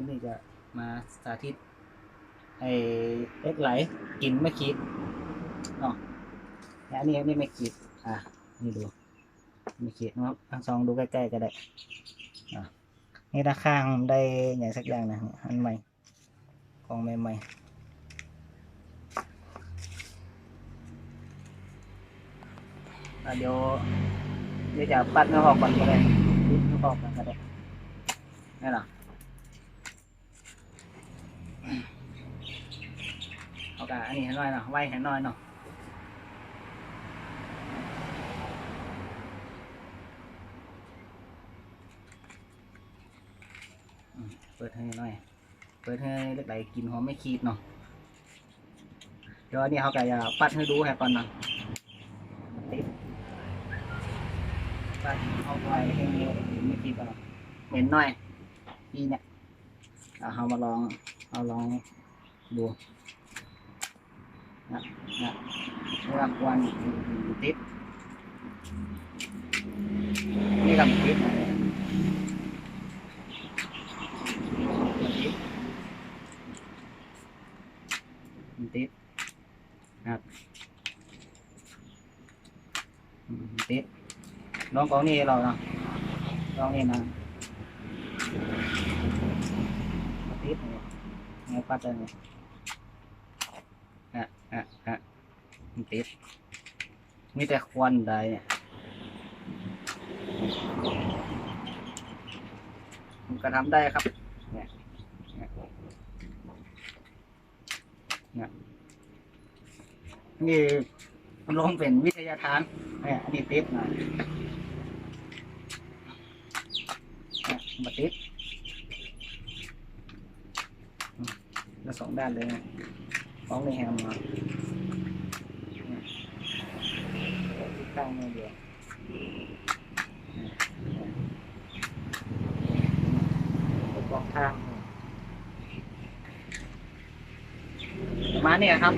วันนี้จะมาสาธิตไอ้เล็กไหลกินไม่คิดเนาะและอันนี้อันนี้ไม่คิดอะนี่ดูไม่คิดนะครับทั้งสองดูใกล้ๆก็ได้อะนี่ด้านข้างได้อย่างสักอย่างนะอันใหม่ของใหม่ๆอ่เดี๋ยวเดี๋ยวจะปัดเนื้อหอกก่อนก็ได้ปัดเนื้อหอกก่อนก็ได้นี่หรอ เอา กอันนี้ให้น่อยเนาะไว้ให้น่อยเนาะอืมเปิดให้หน่อย เปิดให้เล็กไหลกินหอมไม่คีดเนาะเดี๋ยวอันนี้เขาก็จะปัดให้ดูให้ก่อนเนาะปัดเอาไว้ให้ไม่คีดก่อนเนาะเหม็นหน่อยนี่เนี่ยเอาเรามาลองเอาลองดู นะนะเมื่อควันติดนี่ลำติดนะมันติดนะครับอืมมั ติด มีแต่ควันใดผมก็ทำได้ครับ เนี่ยเนี่ยนี่ยนี่มันลงเป็นวิทยาทานเนี่ยนนี้ติดหน่อยมาติดแล้วสองด้านเลยนะ ข้างมือเดียวสองข้างมาเนี่ยครับ